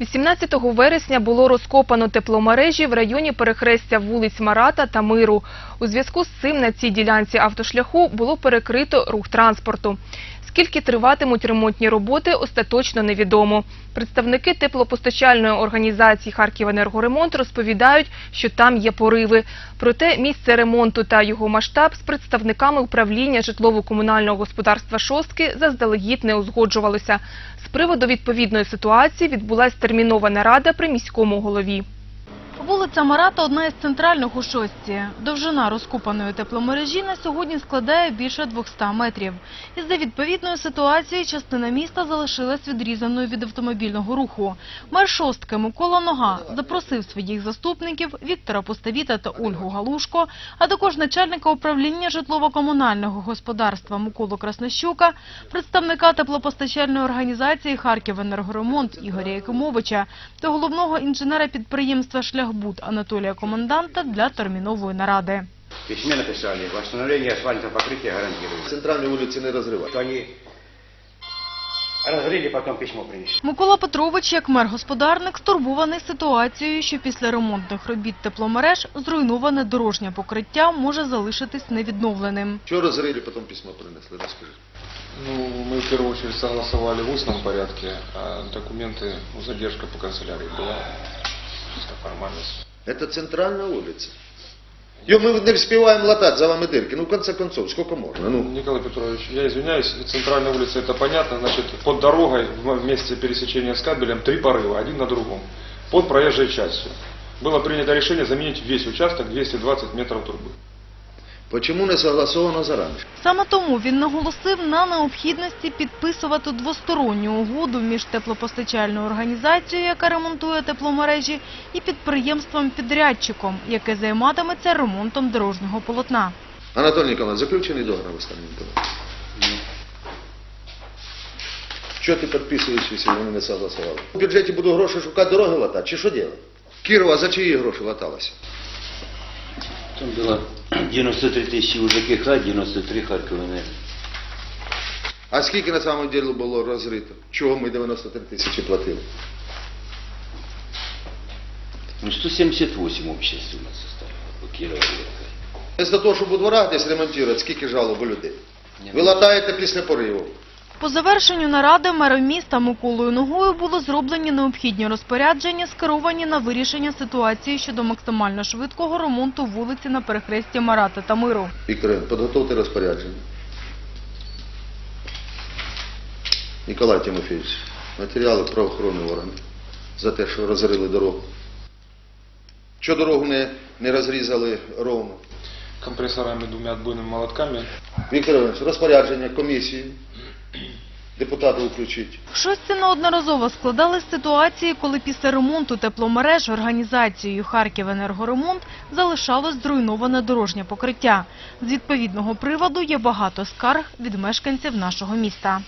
18 вересня було розкопано тепломережі в районі перехрестя вулиць Марата та Миру. У зв'язку з цим на цій ділянці автошляху було перекрито рух транспорту. Скільки триватимуть ремонтні роботи, остаточно невідомо. Представники теплопостачальної організації «Харківенергоремонт» розповідають, що там є пориви. Проте місце ремонту та його масштаб з представниками управління житлово-комунального господарства «Шостки» заздалегідь не узгоджувалося. З приводу відповідної ситуації відбулася термінова нарада при міському голові. Вулиця Марата – одна із центральних у Шостці. Довжина розкопаної тепломережі на сьогодні складає більше 200 метрів. Із-за відповідної ситуації частина міста залишилась відрізаною від автомобільного руху. Мер Шостки Микола Нога запросив своїх заступників Віктора Поставіта та Ольгу Галушко, а також начальника управління житлово-комунального господарства Миколу Краснощука, представника теплопостачальної організації «Харківенергоремонт» Ігоря Якимовича та головного інженера підприємства «Шляхбуд» Анатолія Коменданта для термінової наради. В письме написали, восстановление асфальтного покрытия гарантируется. Центральные улицы не разрывать. Что они разрыли, потом письмо принесли. Микола Петрович, як мер-господарник, стурбований ситуацією, що після ремонтних робіт тепломереж зруйноване дорожнє покриття може залишитись невідновленим. Чего разрыли, потом письмо принесли, расскажи. Ну, мы в первую очередь согласовали в устном порядке, а документы, ну, задержка по канцелярии была, Чисто формальность. Это центральная улица. Ее мы не успеваем латать за вами дырки. Ну, в конце концов, сколько можно? Ну, Николай Петрович, я извиняюсь, центральная улица, это понятно, значит, под дорогой в месте пересечения с кабелем три порыва, один на другом, под проезжей частью. Было принято решение заменить весь участок 220 метров трубы. Почему не согласовано заранее? Саме тому він наголосив на необхідності підписувати двосторонню угоду між теплопостачальною організацією, яка ремонтує тепломережі, і підприємством-підрядчиком, яке займатиметься ремонтом дорожнього полотна. Анатолий Николаевич, заключенный договор в Останнем Николаевич. Що ти підписуєш, якщо вони не согласували? У бюджеті буду гроші шукати дороги латати, чи що робити? Кірова за чиї гроші латалася? Там было 93 тысячи у ЖКХ, 93 Харьковенерго. А скільки на самом деле було розрито? Чого ми 93 тисячі платили? Ну, 178 общая сумма составила по Кирово Вместо того, щоб у дворах десь ремонтувати, скільки жалоб у людей? Ви латаєте після пориву. По завершенню наради мером міста Миколою Ногою було зроблені необхідні розпорядження, скеровані на вирішення ситуації щодо максимально швидкого ремонту вулиці на перехресті Марата та Миру. Вікторин, підготовте розпорядження. Ніколай Тимофійович, матеріали правоохоронних органів за те, що розрили дорогу. Що дорогу не, не розрізали ровно? Компрессорами, двумя отбойными молотками Віктор Іванович, розпорядження, комісії, депутатів включіть. Щось Шостці неодноразово складались ситуації, коли після ремонту тепломереж організацією «Харківенергоремонт» залишалось зруйноване дорожнє покриття. З відповідного приводу є багато скарг від мешканців нашого міста.